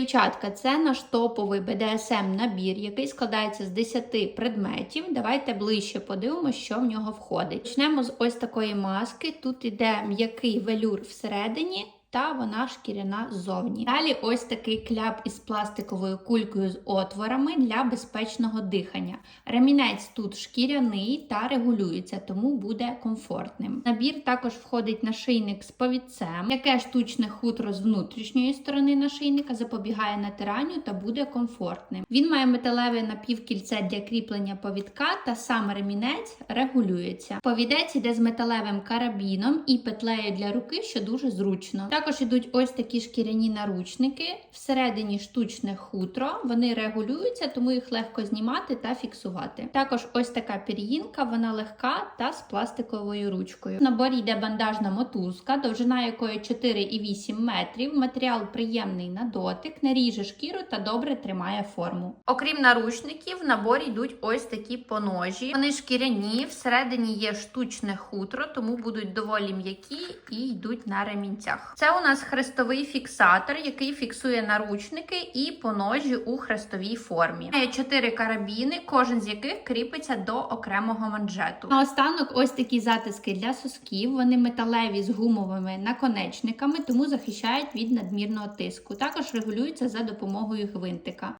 Дівчатка, це наш топовий BDSM набір, який складається з 10 предметів. Давайте ближче подивимося, що в нього входить. Почнемо з ось такої маски. Тут іде м'який велюр всередині. Та вона шкіряна ззовні. Далі ось такий кляп із пластиковою кулькою з отворами для безпечного дихання. Ремінець тут шкіряний та регулюється, тому буде комфортним. Набір також входить нашийник з повідцем, яке штучне хутро з внутрішньої сторони нашийника запобігає натиранню та буде комфортним. Він має металеве напівкільце для кріплення повідка, та сам ремінець регулюється. Повідець іде з металевим карабіном і петлею для руки, що дуже зручно. Також ідуть ось такі шкіряні наручники, всередині штучне хутро. Вони регулюються, тому їх легко знімати та фіксувати. Також ось така пір'їнка, вона легка та з пластиковою ручкою. В наборі йде бандажна мотузка, довжина якої 4,8 метрів. Матеріал приємний на дотик, не ріже шкіру та добре тримає форму. Окрім наручників, в наборі йдуть ось такі поножі. Вони шкіряні, всередині є штучне хутро, тому будуть доволі м'які і йдуть на ремінцях. У нас хрестовий фіксатор, який фіксує наручники і поножі у хрестовій формі. Має чотири карабіни, кожен з яких кріпиться до окремого манжету. Наостанок ось такі затиски для сосків. Вони металеві з гумовими наконечниками, тому захищають від надмірного тиску. Також регулюються за допомогою гвинтика.